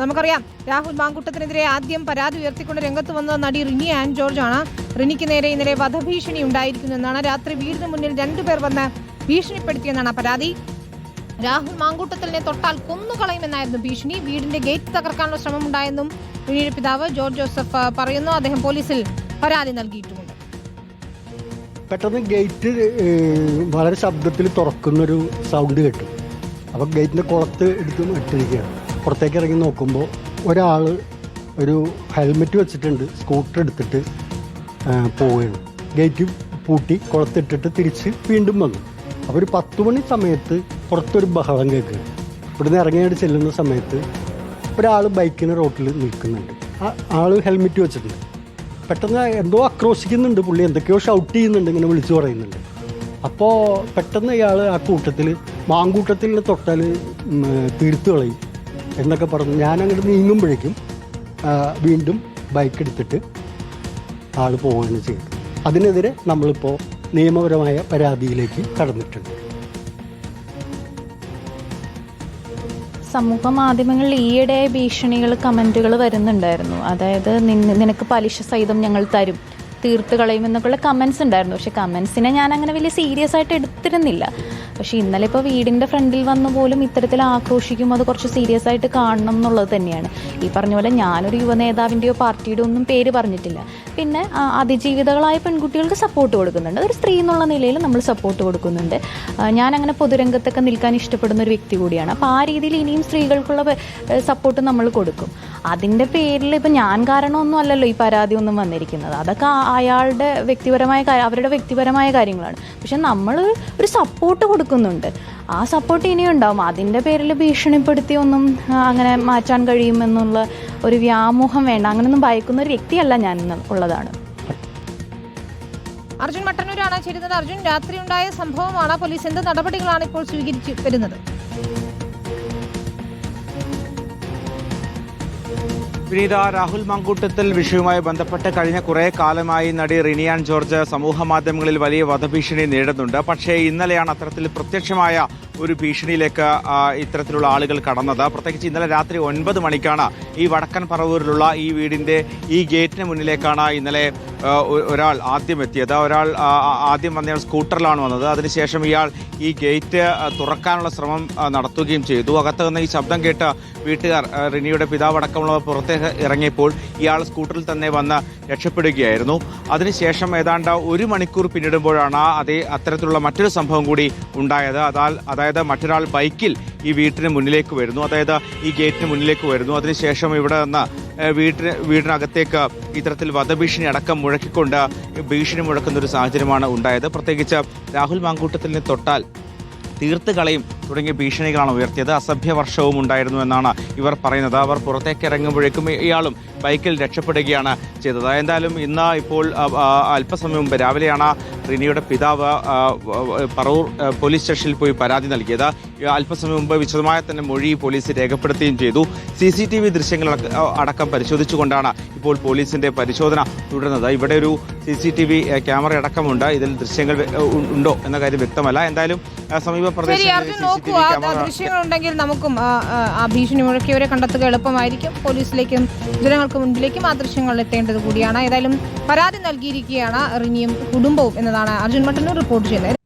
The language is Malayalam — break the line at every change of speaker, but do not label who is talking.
നമുക്കറിയാം. രാഹുൽ മാങ്കുട്ടത്തിനെതിരെ ആദ്യം പരാതി ഉയർത്തിക്കൊണ്ട് രംഗത്ത് വന്ന നടി റിനി ആൻ ജോർജ് ആണ്. റിനിക്ക് നേരെ ഇന്നലെ വധഭീഷണി ഉണ്ടായിരിക്കുന്നെന്നാണ് രാത്രി വീടിന് മുന്നിൽ രണ്ടുപേർ വന്ന് ഭീഷണിപ്പെടുത്തിയെന്നാണ് പരാതി. രാഹുൽ മാങ്കൂട്ടത്തിലിനെ തൊട്ടാൽ കൊന്നുകളയുമെന്നായിരുന്നു ഭീഷണി. വീടിന്റെ ഗേറ്റ് തകർക്കാനുള്ള ശ്രമമുണ്ടായെന്നും റിനിയുടെ പിതാവ് ജോർജ് ജോസഫ് പറയുന്നു. അദ്ദേഹം പോലീസിൽ പരാതി നൽകിയിട്ടുമുണ്ട്.
പെട്ടെന്ന് ഗേറ്റ് വളരെ ശബ്ദത്തിൽ തുറക്കുന്നൊരു സൗണ്ട് കേട്ടു. അപ്പോൾ ഗേറ്റിന്റെ കുളത്ത് എടുത്ത് ഇട്ടിരിക്കുകയാണ്. പുറത്തേക്ക് ഇറങ്ങി നോക്കുമ്പോൾ ഒരാൾ ഒരു ഹെൽമെറ്റ് വെച്ചിട്ടുണ്ട് സ്കൂട്ടർ എടുത്തിട്ട് പോവുകയാണ്. ഗേറ്റ് പൂട്ടി കുളത്തിട്ടിട്ട് തിരിച്ച് വീണ്ടും വന്നു. അപ്പോൾ ഒരു പത്ത് മണി സമയത്ത് പുറത്തൊരു ബഹളം കേൾക്കുകയാണ്. ഇവിടുന്ന് ഇറങ്ങിയായിട്ട് ചെല്ലുന്ന സമയത്ത് ഒരാൾ ബൈക്കിന് റോട്ടിൽ നിൽക്കുന്നുണ്ട്. ആൾ ഹെൽമെറ്റ് വെച്ചിട്ടുണ്ട്. പെട്ടെന്ന് എന്തോ ആക്രോശിക്കുന്നുണ്ട് പുള്ളി എന്തൊക്കെയോ ഷൗട്ട് ചെയ്യുന്നുണ്ട് ഇങ്ങനെ വിളിച്ചു പറയുന്നുണ്ട്. അപ്പോൾ പെട്ടെന്ന് ഇയാൾ ആ കൂട്ടത്തിൽ മാങ്കൂട്ടത്തിൽ തൊട്ടാൽ തീർത്ത് കളയും. എന്നൊക്കെ പറഞ്ഞു. ഞാൻ അങ്ങോട്ട് നീങ്ങുമ്പോഴേക്കും വീണ്ടും ബൈക്ക് എടുത്തിട്ട് ആൾ പോവുകയാണ് ചെയ്തത്. അതിനെതിരെ നമ്മളിപ്പോൾ നിയമപരമായ പരാതിയിലേക്ക് കടന്നിട്ടുണ്ട്.
സമൂഹ മാധ്യമങ്ങളിൽ ഈയിടെ ഭീഷണികൾ കമന്റുകൾ വരുന്നുണ്ടായിരുന്നു. അതായത് നിന- നിനക്ക് പലിശ സഹിതം ഞങ്ങൾ തരും തീർത്ത് കളയുമെന്നൊക്കെയുള്ള കമൻസ് ഉണ്ടായിരുന്നു. പക്ഷെ കമൻസിനെ ഞാൻ അങ്ങനെ വലിയ സീരിയസ് ആയിട്ട് എടുത്തിരുന്നില്ല. പക്ഷെ ഇന്നലെ ഇപ്പോൾ വീടിന്റെ ഫ്രണ്ടിൽ വന്നു പോലും ഇത്തരത്തിൽ ആക്രോശിക്കുമ്പോൾ അത് കുറച്ച് സീരിയസ് ആയിട്ട് കാണണം എന്നുള്ളത് തന്നെയാണ്. ഈ പറഞ്ഞ പോലെ ഞാനൊരു യുവനേതാവിന്റെയോ പാർട്ടിയുടെ ഒന്നും പേര് പറഞ്ഞിട്ടില്ല. പിന്നെ അതിജീവിതകളായ പെൺകുട്ടികൾക്ക് സപ്പോർട്ട് കൊടുക്കുന്നുണ്ട്. ഒരു സ്ത്രീ എന്നുള്ള നിലയിൽ നമ്മൾ സപ്പോർട്ട് കൊടുക്കുന്നുണ്ട്. ഞാൻ അങ്ങനെ പൊതുരംഗത്തൊക്കെ നിൽക്കാൻ ഇഷ്ടപ്പെടുന്ന ഒരു വ്യക്തി കൂടിയാണ്. അപ്പോൾ ആ രീതിയിൽ ഇനിയും സ്ത്രീകൾക്കുള്ള സപ്പോർട്ട് നമ്മൾ കൊടുക്കും. അതിന്റെ പേരിൽ ഇപ്പം ഞാൻ കാരണമൊന്നും അല്ലല്ലോ ഈ പരാതി ഒന്നും വന്നിരിക്കുന്നത്. അതൊക്കെ അയാളുടെ വ്യക്തിപരമായ അവരുടെ വ്യക്തിപരമായ കാര്യങ്ങളാണ്. പക്ഷെ നമ്മൾ ഒരു സപ്പോർട്ട് കൊടുക്കുന്നുണ്ട്. ആ സപ്പോർട്ട് ഇനിയും ഉണ്ടാവും അതിന്റെ പേരിൽ ഭീഷണിപ്പെടുത്തി ഒന്നും അങ്ങനെ മാറ്റാൻ കഴിയുമെന്നുള്ള ഒരു വ്യാമോഹം വേണ്ട. അങ്ങനെയൊന്നും ഭയക്കുന്ന ഒരു വ്യക്തിയല്ല ഞാൻ ഇന്ന് ഉള്ളതാണ്.
അർജുൻ മട്ടന്നൂരാണ് ചേരുന്നത് അർജുൻ രാത്രി ഉണ്ടായ സംഭവമാണ് പോലീസ്. എന്ത് നടപടികളാണ് ഇപ്പോൾ സ്വീകരിച്ചു വരുന്നത്
വിനീത രാഹുൽ മങ്കൂട്ടത്തിൽ വിഷയവുമായി ബന്ധപ്പെട്ട് കഴിഞ്ഞ കുറേ കാലമായി നടി റിനിയാൻ ജോർജ് സമൂഹ മാധ്യമങ്ങളിൽ വലിയ വധഭീഷണി നേരിടുന്നുണ്ട് പക്ഷേ ഇന്നലെയാണ് അത്തരത്തിൽ പ്രത്യക്ഷമായ ഒരു ഭീഷണിയിലേക്ക് ഇത്തരത്തിലുള്ള ആളുകൾ കടന്നത്. പ്രത്യേകിച്ച് ഇന്നലെ രാത്രി ഒൻപത് മണിക്കാണ് ഈ വടക്കൻ പറവൂരിലുള്ള ഈ വീടിന്റെ ഈ ഗേറ്റിന് മുന്നിലേക്കാണ് ഇന്നലെ ഒരാൾ ആദ്യം എത്തിയത്. ഒരാൾ ആദ്യം വന്നയാൾ സ്കൂട്ടറിലാണ് വന്നത്. അതിനുശേഷം ഇയാൾ ഈ ഗേറ്റ് തുറക്കാനുള്ള ശ്രമം നടത്തുകയും ചെയ്തു. അകത്ത് നിന്ന് ഈ ശബ്ദം കേട്ട് വീട്ടുകാർ റിനിയുടെ പിതാവ് അടക്കമുള്ളവർ പുറത്തേക്ക് ഇറങ്ങിയപ്പോൾ ഇയാൾ സ്കൂട്ടറിൽ തന്നെ വന്ന് രക്ഷപ്പെടുകയായിരുന്നു. അതിനുശേഷം ഏതാണ്ട് ഒരു മണിക്കൂർ പിന്നിടുമ്പോഴാണ് അതേ അത്തരത്തിലുള്ള മറ്റൊരു സംഭവം കൂടി ഉണ്ടായത്. അതാൽ അതായത് മറ്റൊരാൾ ബൈക്കിൽ ഈ വീട്ടിന് മുന്നിലേക്ക് വരുന്നു. അതായത് ഈ ഗേറ്റിന് മുന്നിലേക്ക് വരുന്നു. അതിനുശേഷം ഇവിടെ നിന്ന് വീട്ടിന് വീടിനകത്തേക്ക് ഇത്തരത്തിൽ വധഭീഷണി അടക്കം മുഴക്കിക്കൊണ്ട് ഭീഷണി മുഴക്കുന്ന ഒരു സാഹചര്യമാണ് ഉണ്ടായത്. പ്രത്യേകിച്ച് രാഹുൽ മാങ്കൂട്ടത്തിനെ തൊട്ടാൽ തീർത്ത് കളയും തുടങ്ങിയ ഭീഷണികളാണ് ഉയർത്തിയത്. അസഭ്യ വർഷവും ഉണ്ടായിരുന്നു എന്നാണ് ഇവർ പറയുന്നത്. അവർ പുറത്തേക്ക് ഇറങ്ങുമ്പോഴേക്കും ഇയാളും ബൈക്കിൽ രക്ഷപ്പെടുകയാണ് ചെയ്തത്. എന്തായാലും ഇന്ന് ഇപ്പോൾ അല്പസമയം മുമ്പ് രാവിലെയാണ് റിനിയുടെ പിതാവ് പറവൂർ പോലീസ് സ്റ്റേഷനിൽ പോയി പരാതി നൽകിയത്. അല്പസമയം മുമ്പ് വിശദമായ തന്നെ മൊഴി പോലീസ് രേഖപ്പെടുത്തുകയും ചെയ്തു. സി സി ടി വി ദൃശ്യങ്ങൾ അടക്ക- പരിശോധിച്ചുകൊണ്ടാണ് ഇപ്പോൾ പോലീസിന്റെ പരിശോധന തുടരുന്നത്. ഇവിടെ ഒരു C C T V camera അടക്കമുണ്ട് ഇതിൽ ദൃശ്യങ്ങൾ ഉണ്ടോ എന്ന കാര്യം വ്യക്തമല്ല. എന്തായാലും സമീപ പ്രദേശങ്ങളിൽ
നോക്കൂ ആ ദൃശ്യങ്ങളുണ്ടെങ്കിൽ നമുക്കും ആ ഭീഷണി മുഴക്കിയവരെ കണ്ടെത്തുക എളുപ്പമായിരിക്കും. പോലീസിലേക്കും ജനങ്ങൾക്ക് മുൻപിലേക്കും ആ ദൃശ്യങ്ങൾ എത്തേണ്ടത് കൂടിയാണ്. ഏതായാലും പരാതി നൽകിയിരിക്കുകയാണ് റിനിയും കുടുംബവും എന്നതാണ് അർജുൻ മട്ടന്നൂർ റിപ്പോർട്ട് ചെയ്യുന്നത്.